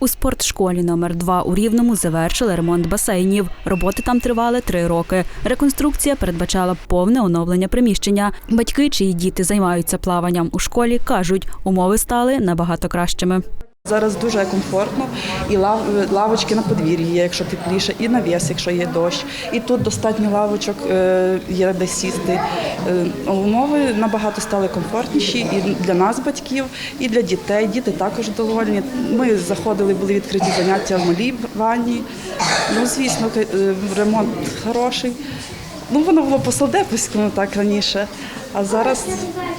У спортшколі номер 2 у Рівному завершили ремонт басейнів. Роботи там тривали три роки. Реконструкція передбачала повне оновлення приміщення. Батьки, чиї діти займаються плаванням у школі, кажуть, умови стали набагато кращими. Зараз дуже комфортно, і лав, лавочки на подвір'ї є, якщо тепліше, і навіс, якщо є дощ. І тут достатньо лавочок е, є де сісти. Е, умови набагато стали комфортніші і для нас, батьків, і для дітей. Діти також довольні. Ми заходили, були відкриті заняття в малій ванні. Ну, звісно, е, ремонт хороший. Ну, воно було по солдепівському так раніше. А зараз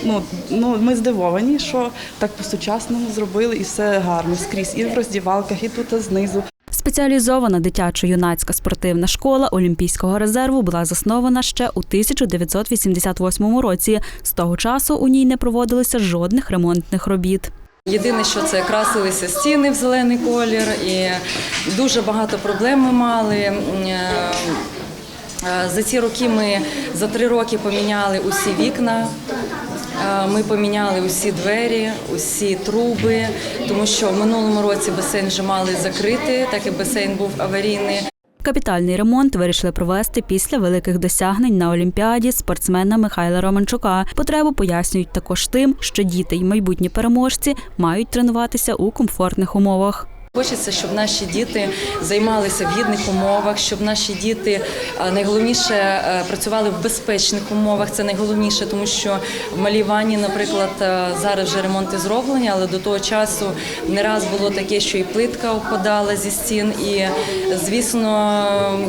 ну, ну, ми здивовані, що так по-сучасному зробили і все гарно скрізь, і в роздівалках, і тут знизу. Спеціалізована дитячо-юнацька спортивна школа Олімпійського резерву була заснована ще у 1988 році. З того часу у ній не проводилося жодних ремонтних робіт. Єдине, що це красилися стіни в зелений колір, і дуже багато проблем ми мали. Е, За ці роки ми за три роки поміняли усі вікна. е, Ми поміняли усі двері, усі труби, тому що в минулому році басейн вже мали закрити, так як басейн був аварійний. Капітальний ремонт вирішили провести після великих досягнень на Олімпіаді спортсмена Михайла Романчука. Потребу пояснюють також тим, що діти й майбутні переможці мають тренуватися у комфортних умовах. Хочеться, щоб наші діти займалися в гідних умовах, щоб наші діти найголовніше е, працювали в безпечних умовах. Це найголовніше, тому що в малій ванні, наприклад, е, зараз вже ремонти зроблені, але до того часу не раз було таке, що і плитка опадала зі стін, і звісно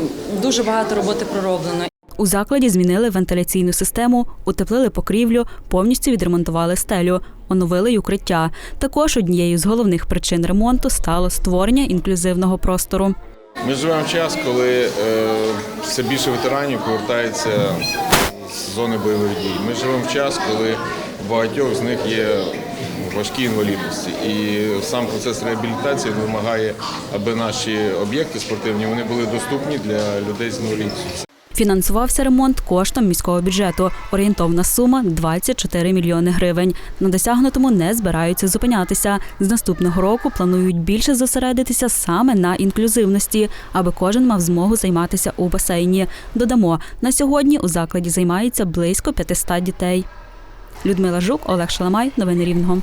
дуже багато роботи пророблено. У закладі змінили вентиляційну систему, утеплили покрівлю, повністю відремонтували стелю, оновили й укриття. Також однією з головних причин ремонту стало створення інклюзивного простору. Ми живемо в час, коли е, все більше ветеранів повертається з зони бойових дій. Ми живемо в час, коли багатьох з них є важкі інвалідності. І сам процес реабілітації вимагає, аби наші об'єкти спортивні вони були доступні для людей з інвалідністю. Фінансувався ремонт коштом міського бюджету. Орієнтовна сума 24 мільйони гривень. На досягнутому не збираються зупинятися. З наступного року планують більше зосередитися саме на інклюзивності, аби кожен мав змогу займатися у басейні. Додамо, на сьогодні у закладі займається близько 500 дітей. Людмила Жук, Олег Шаламай. Новини Рівного.